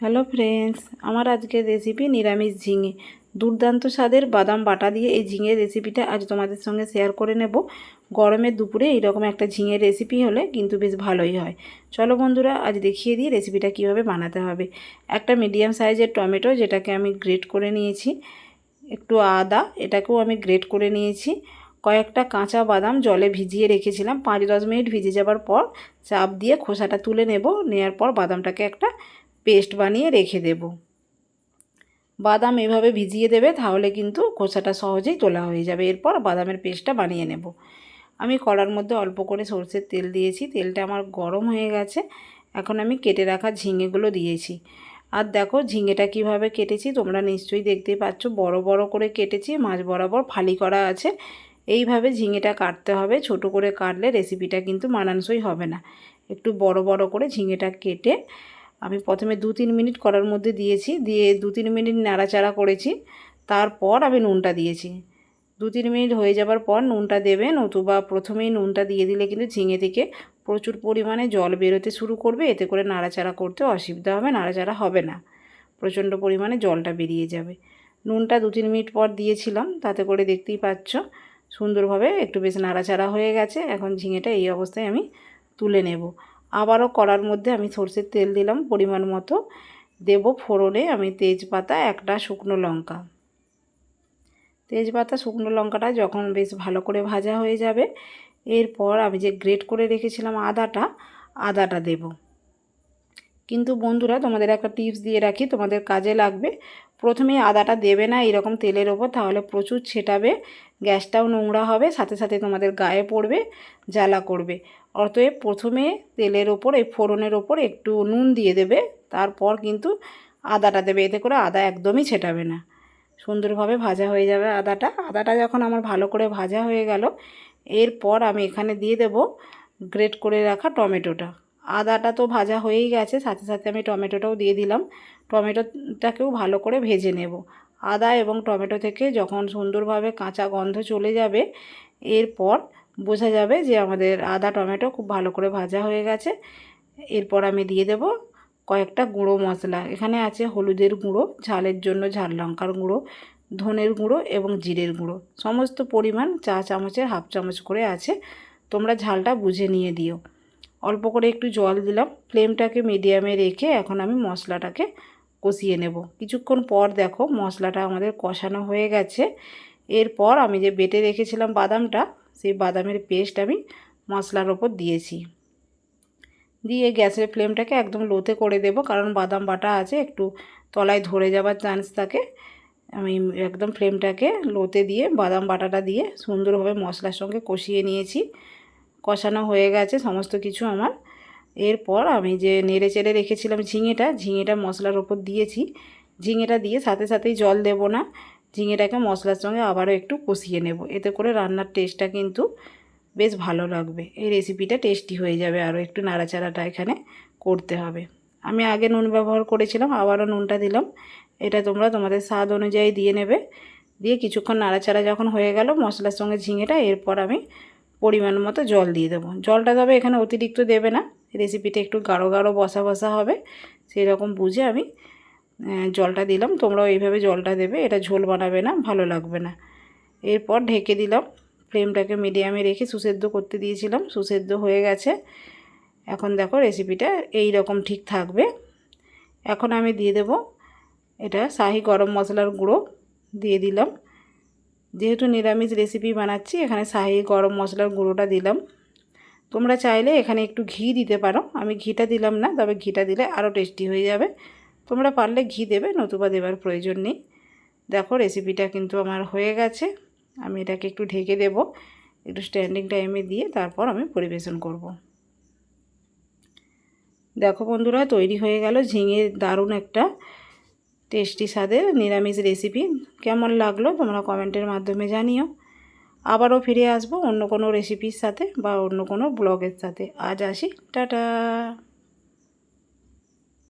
Hello friends, আমার আজকের recipe নিরামিষ ঝিঙে। দুর্দান্ত স্বাদের বাদাম বাটা দিয়ে এই ঝিঙের রেসিপিটা আজ তোমাদের সঙ্গে শেয়ার করে নেব। গরমের দুপুরে এইরকম একটা ঝিঙের রেসিপি হলে কিন্তু বেশ ভালোই হয়। চলো বন্ধুরা, আজ দেখিয়ে দিই রেসিপিটা কীভাবে বানাতে হবে। একটা মিডিয়াম সাইজের টমেটো যেটাকে আমি গ্রেট করে নিয়েছি, একটু আদা, এটাকেও আমি গ্রেট করে নিয়েছি, কয়েকটা কাঁচা বাদাম জলে ভিজিয়ে রেখেছিলাম, পাঁচ দশ মিনিট ভিজে যাবার পর চাপ দিয়ে খোসাটা তুলে নেব নেওয়ার পর বাদামটাকে একটা পেস্ট বানিয়ে রেখে দেব। বাদাম এভাবে ভিজিয়ে দেবে তাহলে কিন্তু খোসাটা সহজেই তোলা হয়ে যাবে। এরপর বাদামের পেস্টটা বানিয়ে নেব। আমি কড়ার মধ্যে অল্প করে সর্ষের তেল দিয়েছি। তেলটা আমার গরম হয়ে গেছে। এখন আমি কেটে রাখা ঝিঙেগুলো দিয়েছি। আর দেখো ঝিঙেটা কীভাবে কেটেছি তোমরা নিশ্চয়ই দেখতেই পাচ্ছ। বড় বড় করে কেটেছি, মাছ বরাবর ফালি করা আছে। এইভাবে ঝিঙেটা কাটতে হবে। ছোট করে কাটলে রেসিপিটা কিন্তু মানানসই হবে না। একটু বড় বড় করে ঝিঙেটা কেটে আমি প্রথমে দু তিন মিনিট করার মধ্যে দিয়েছি, দিয়ে দু তিন মিনিট নাড়াচাড়া করেছি। তারপর আমি নুনটা দিয়েছি। দু তিন মিনিট হয়ে যাবার পর নুনটা দেবে নতুবা প্রথমেই নুনটা দিয়ে দিলে কিন্তু ঝিঙে থেকে প্রচুর পরিমাণে জল বেরোতে শুরু করবে। এতে করে নাড়াচাড়া করতে অসুবিধা হবে, নাড়াচাড়া হবে না। প্রচণ্ড পরিমাণে জলটা বেরিয়ে যাবে। নুনটা দু তিন মিনিট পর দিয়েছিলাম, তাতে করে দেখতেই পাচ্ছ সুন্দরভাবে একটু বেশ নাড়াচাড়া হয়ে গেছে। এখন ঝিঙেটা এই অবস্থায় আমি তুলে নেব। আবারও কড়ার মধ্যে আমি সর্ষের তেল দিলাম পরিমাণ মতো। দেব ফোড়নে আমি তেজপাতা, একটা শুকনো লঙ্কা। তেজপাতা, শুকনো লঙ্কাটা যখন বেশ ভালো করে ভাজা হয়ে যাবে, এরপর আমি যে গ্রেট করে রেখেছিলাম আদাটা আদাটা দেব। কিন্তু বন্ধুরা, তোমাদের একটা টিপস দিয়ে রাখি, তোমাদের কাজে লাগবে। প্রথমেই আদাটা দেবে না এরকম তেলের ওপর, তাহলে প্রচুর ছেটাবে, গ্যাসটাও নোংরা হবে, সাথে সাথে তোমাদের গায়ে পড়বে, জ্বালা করবে। অতএব প্রথমে তেলের ওপর, এই ফোড়নের ওপর একটু নুন দিয়ে দেবে, তারপর কিন্তু আদাটা দেবে। এতে করে আদা একদমই ছেটাবে না। সুন্দরভাবে ভাজা হয়ে যাবে আদাটা। আদাটা যখন আমার ভালো করে ভাজা হয়ে গেল, এরপর আমি এখানে দিয়ে দেব গ্রেট করে রাখা টমেটোটা। আদাটা তো ভাজা হয়েই গেছে, সাথে সাথে আমি টমেটোটাও দিয়ে দিলাম। টমেটোটাকেও ভালো করে ভেজে নেব। আদা এবং টমেটো থেকে যখন সুন্দরভাবে কাঁচা গন্ধ চলে যাবে, এরপর বোঝা যাবে যে আমাদের আদা, টমেটো খুব ভালো করে ভাজা হয়ে গেছে। এরপর আমি দিয়ে দেব কয়েকটা গুঁড়ো মশলা। এখানে আছে হলুদের গুঁড়ো, ঝালের জন্য ঝাল লঙ্কার গুঁড়ো, ধনের গুঁড়ো এবং জিরের গুঁড়ো। সমস্ত পরিমাণ চা চামচের হাফ চামচ করে আছে। তোমরা ঝালটা বুঝে নিয়ে দিও। অল্প করে একটু জল দিলাম। ফ্লেমটাকে মিডিয়ামে রেখে এখন আমি মশলাটাকে কষিয়ে নেব। কিছুক্ষণ পর দেখো মশলাটা আমাদের কষানো হয়ে গেছে। এরপর আমি যে বেটে রেখেছিলাম বাদামটা সেই বাদামের পেস্ট আমি মশলার ওপর দিয়েছি। দিয়ে গ্যাসের ফ্লেমটাকে একদম লোতে করে দেব, কারণ বাদাম বাটা আছে, একটু তলায় ধরে যাবার চান্স থাকে। আমি একদম ফ্লেমটাকে লোতে দিয়ে বাদাম বাটাটা দিয়ে সুন্দরভাবে মশলার সঙ্গে কষিয়ে নিয়েছি। কষানো হয়ে গেছে সমস্ত কিছু আমার। এরপর আমি যে নেড়ে চেড়ে রেখেছিলাম ঝিঙেটা ঝিঙেটা মশলার ওপর দিয়েছি। ঝিঙেটা দিয়ে সাথে সাথেই জল দেব না। ঝিঙেটাকে মশলার সঙ্গে আবারও একটু কষিয়ে নেব। এতে করে রান্নার টেস্টটা কিন্তু বেশ ভালো লাগবে। এই রেসিপিটা টেস্টি হয়ে যাবে। আরও একটু নাড়াচাড়াটা এখানে করতে হবে। আমি আগে নুন ব্যবহার করেছিলাম, আবারও নুনটা দিলাম। এটা তোমরা তোমাদের স্বাদ অনুযায়ী দিয়ে নেবে। দিয়ে কিছুক্ষণ নাড়াচাড়া যখন হয়ে গেল, মশলার সঙ্গে ঝিঙেটা, এরপর আমি পরিমাণ মতো জল দিয়ে দেবো। জলটা তবে এখানে অতিরিক্ত দেবে না। রেসিপিটা একটু গাঢ় গাঢ় বসা বসা হবে। সেই রকম বুঝে আমি জলটা দিলাম। তোমরাও এইভাবে জলটা দেবে। এটা ঝোল বানাবে না, ভালো লাগবে না। এরপর ঢেকে দিলাম। ফ্লেমটাকে মিডিয়ামে রেখে সুসেদ্ধ করতে দিয়েছিলাম। সুসেদ্ধ হয়ে গেছে। এখন দেখো রেসিপিটা এই রকম ঠিক থাকবে। এখন আমি দিয়ে দেব এটা শাহি গরম মশলার গুঁড়ো। দিয়ে দিলাম। যেহেতু নিরামিষ রেসিপি বানাচ্ছি, এখানে শাহি গরম মশলার গুঁড়োটা দিলাম। তোমরা চাইলে এখানে একটু ঘি দিতে পারো। আমি ঘিটা দিলাম না, তবে ঘিটা দিলে আরও টেস্টি হয়ে যাবে। তোমরা পারলে ঘি দেবে, নতুবা দেবার প্রয়োজন নেই। দেখো রেসিপিটা কিন্তু আমার হয়ে গেছে। আমি এটাকে একটু ঢেকে দেব, একটু স্ট্যান্ডিং টাইমে দিয়ে তারপর আমি পরিবেশন করব। দেখো বন্ধুরা, তৈরি হয়ে গেল ঝিঙে দারুণ একটা টেস্টি স্বাদের নিরামিষ রেসিপি কেমন লাগল তোমরা কমেন্টের মাধ্যমে জানিও। আবারও ফিরে আসব অন্য কোনো রেসিপির সাথে বা অন্য কোনো ব্লগের সাথে। আজ আসি, টাটা!